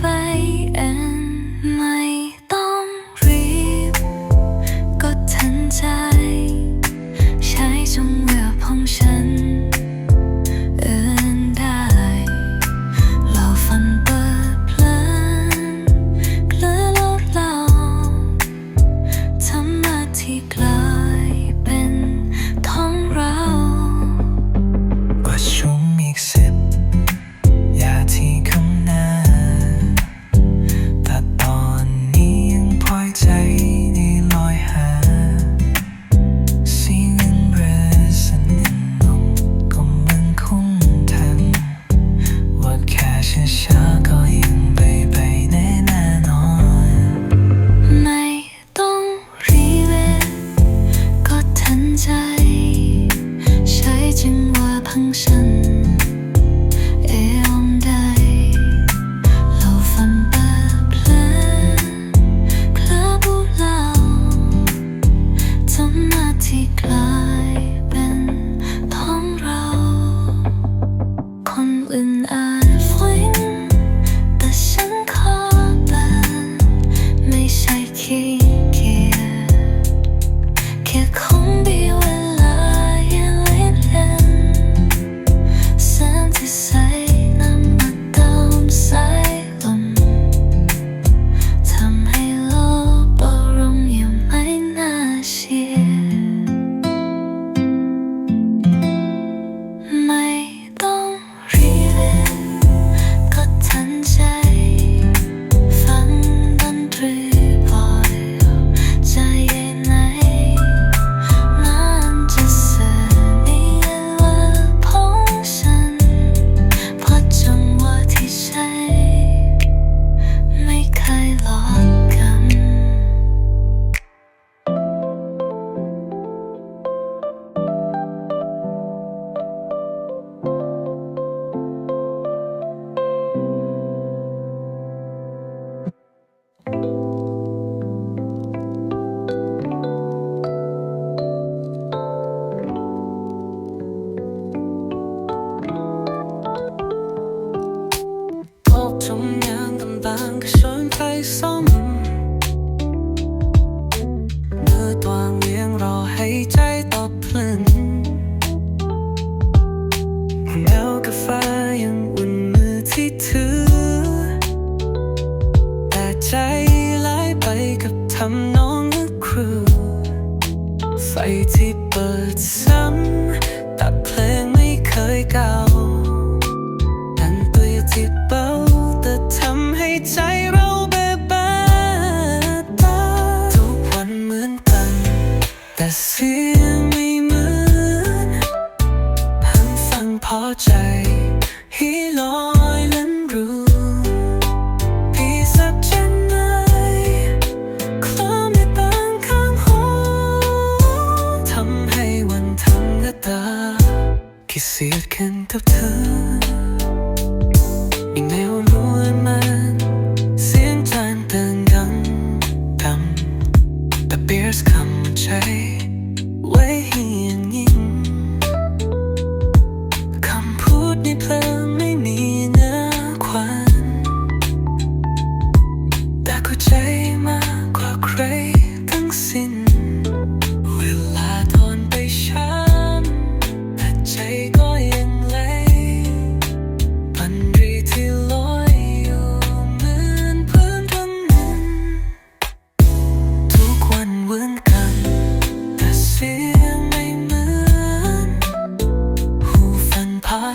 ไป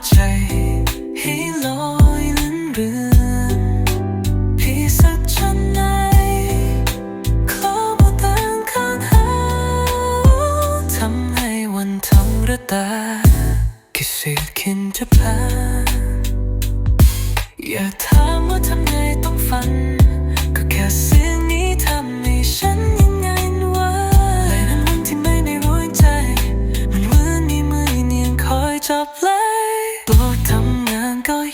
Hey, Lloyd and Bill.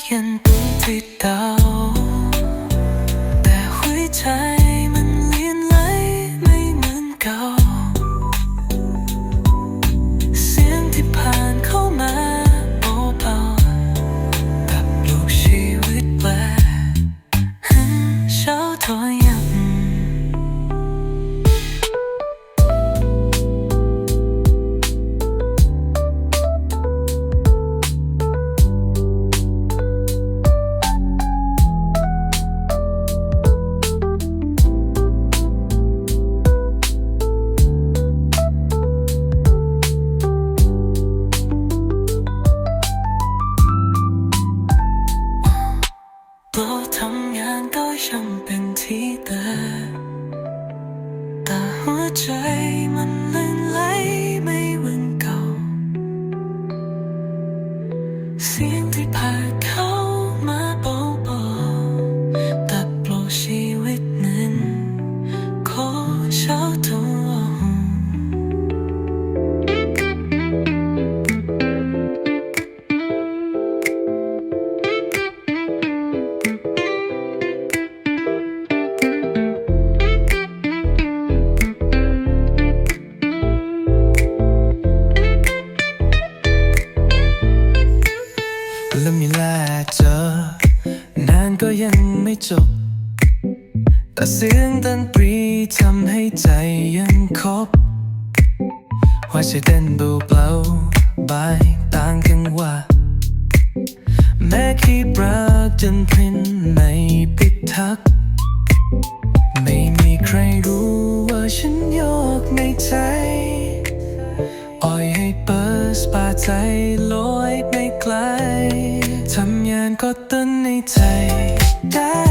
siguiente. ังไม่จบ แต่เสียงดนตรีทำให้ใจยังคบหัวใจเต้นเบาเบาบายต่างกันว่า แม้คิดรักจนพรินในปิดทัก ไม่มีใครรู้ว่าฉันโยกในใจอ่อยให้เปิดป่าใจลอยไม่ไกลทำงานก็ต้นในใจ die.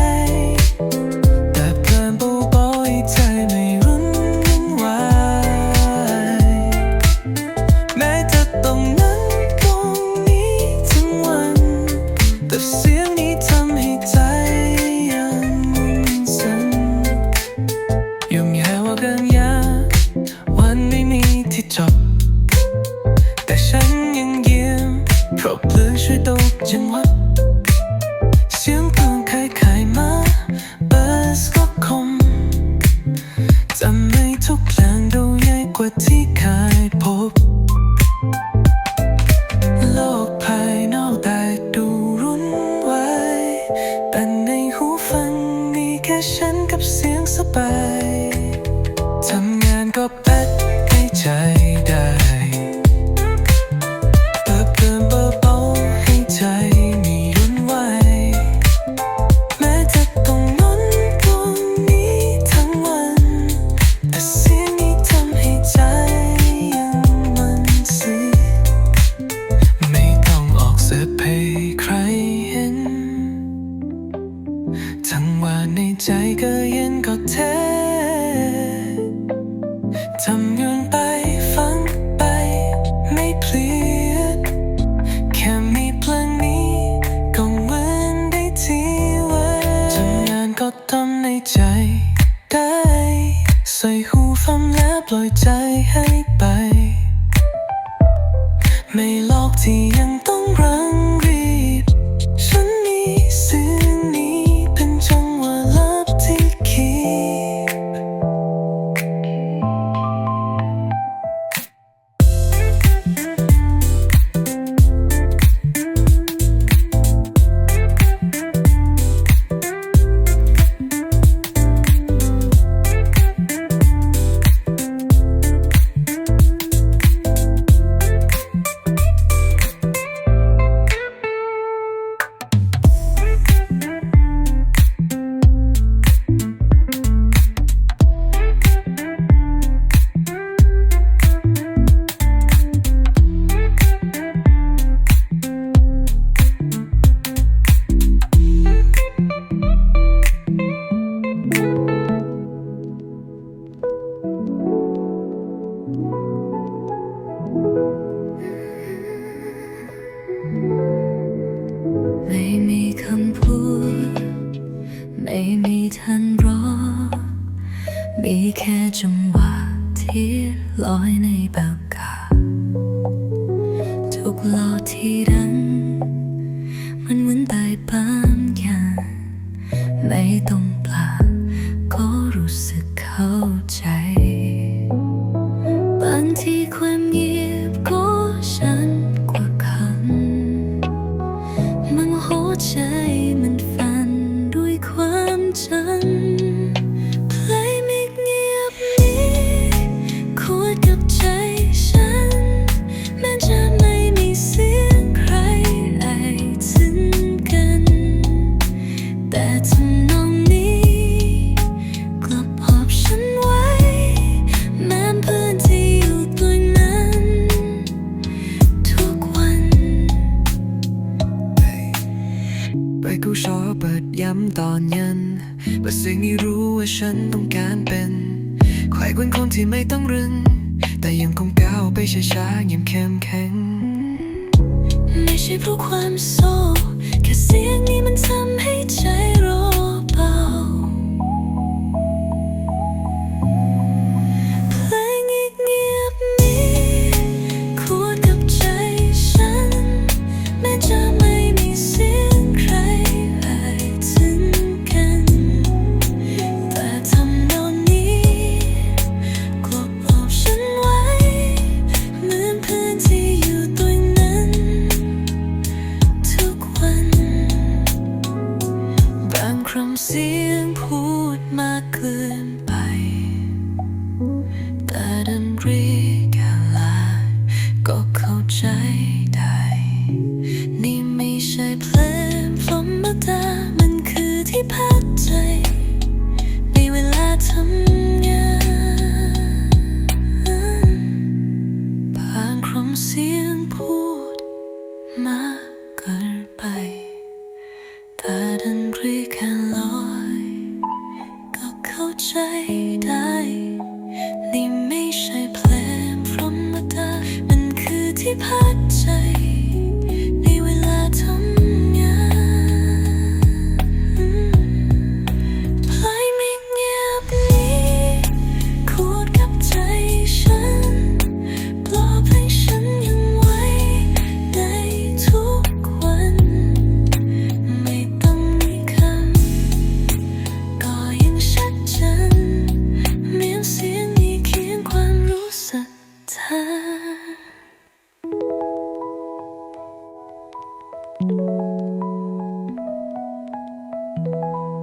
งแล้ปล่อยใจให้ไป ไม่ลอกที่ยังต้องรังเรี ลอยในแบบ ชอเปิดย้ำตอนเย็นเปิดเสียงให้รู้ว่าฉันต้องการเป็นใครคนคนที่ไม่ต้องรึนแต่ยังคงก้าวไปช้าๆยังเข้มแข็ง ไม่ใช่เพราะความโศกแค่เสียงนี้มันทำให้ใจร้อน path. Música